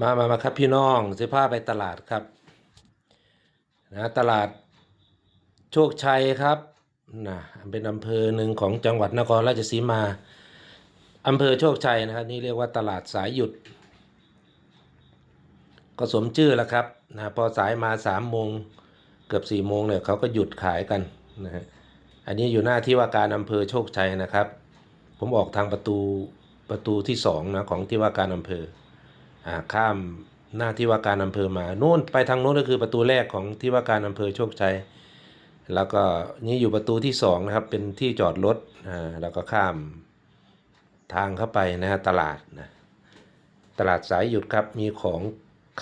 มามามาครับพี่น้องสิพาไปตลาดครับนะตลาดโชคชัยครับนะเป็นอำเภอหนึ่งของจังหวัดนครราชสีมาอำเภอโชคชัยนะครับนี่เรียกว่าตลาดสายหยุด ก็สมชื่อแล้วครับนะพอสายมาสามโมงเกือบสี่โมงเนี่ยเขาก็หยุดขายกันนะฮะอันนี้อยู่หน้าที่ว่าการอำเภอโชคชัยนะครับ ผมออกทางประตูประตูที่สองนะของที่ว่าการอำเภอ ข้ามหน้าที่ว่าการอำเภอมานู่นไปทางโน้นก็คือประตูแรกของที่ว่าการอำเภอโชคชัยแล้วก็นี่อยู่ประตูที่สองนะครับเป็นที่จอดรถอ่าแล้วก็ข้ามทางเข้าไปนะฮะตลาดนะตลาดสายหยุดครับมีของ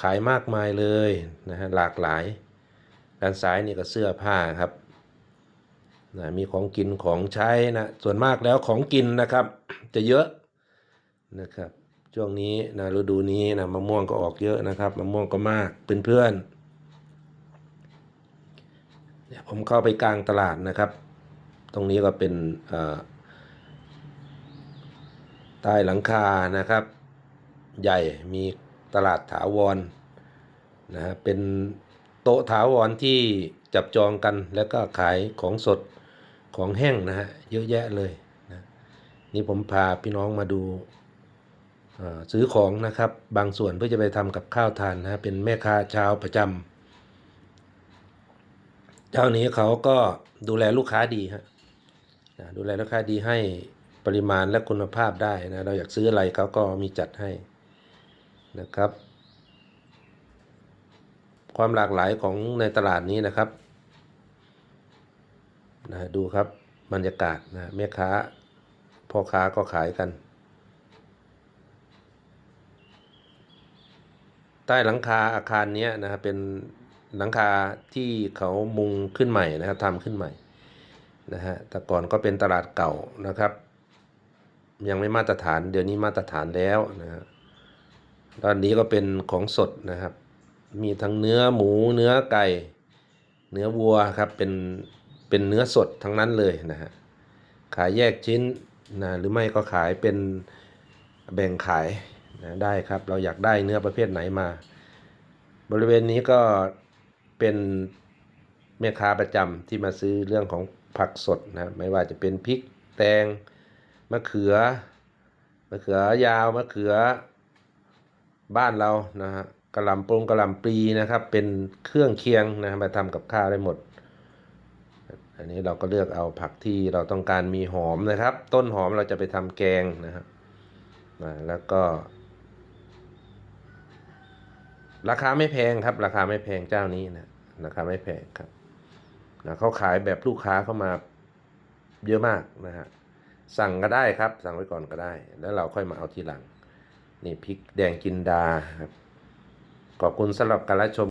ขายมากมายเลยนะฮะหลากหลาย ด้านซ้ายนี่ก็เสื้อผ้าครับนะมีของกินของใช้นะส่วนมากแล้วของกินนะครับจะเยอะนะครับ ช่วงนี้นะฤดูนี้นะมะม่วงก็ออกเยอะนะครับมะม่วงก็มากเพื่อนๆเนี่ยผมเข้าไปกลางตลาดนะครับ ตรงนี้ก็เป็นใต้หลังคานะครับ ใหญ่มีตลาดถาวรนะฮะเป็นโต๊ะถาวรที่จับจองกันแล้วก็ขายของสดของแห้งนะฮะเยอะแยะเลยนะนี่ผมพาพี่น้องมาดู ซื้อของนะครับ บางส่วนเพื่อจะไปทำกับข้าวทานนะเป็นแม่ค้าชาวประจำเจ้านี้เขาก็ดูแลลูกค้าดีฮะนะดูแลลูกค้าดีให้ปริมาณและคุณภาพได้นะเราอยากซื้ออะไรเขาก็มีจัดให้นะครับ ความหลากหลายของในตลาดนี้นะครับนะดูครับบรรยากาศนะแม่ค้าพ่อค้าก็ขายกัน ใต้หลังคาอาคารนี้นะครับเป็นหลังคาที่เขามุงขึ้นใหม่นะครับทำขึ้นใหม่นะฮะแต่ก่อนก็เป็นตลาดเก่านะครับ ยังไม่มาตรฐานเดี๋ยวนี้มาตรฐานแล้วนะฮะด้านนี้ก็เป็นของสดนะครับ มีทั้งเนื้อหมูเนื้อไก่ เนื้อวัวครับเป็นเป็นเนื้อสดทั้งนั้นเลยนะฮะขายแยกชิ้นนะหรือไม่ก็ขายเป็นแบ่งขาย นะได้ครับเราอยากได้เนื้อประเภทไหนมา บริเวณนี้ก็เป็นแม่ค้าประจำที่มาซื้อเรื่องของผักสดนะไม่ว่าจะเป็นพริกแตงมะเขือมะเขือยาวมะเขือบ้านเรานะฮะกระหล่ำปรงกระหล่ำปลีนะครับ เป็นเครื่องเคียงนะมาทำกับข้าวได้หมด อันนี้เราก็เลือกเอาผักที่เราต้องการมีหอมนะครับ ต้นหอมเราจะไปทำแกงนะครับนะแล้วก็ ราคาไม่แพงครับ ราคาไม่แพงเจ้านี้นะราคาไม่แพงครับนะเขาขายแบบลูกค้าเข้ามาเยอะมากนะฮะสั่งก็ได้ครับ สั่งไว้ก่อนก็ได้ แล้วเราค่อยมาเอาทีหลัง นี่พริกแดงจินดาครับ ขอบคุณสำหรับการรับชม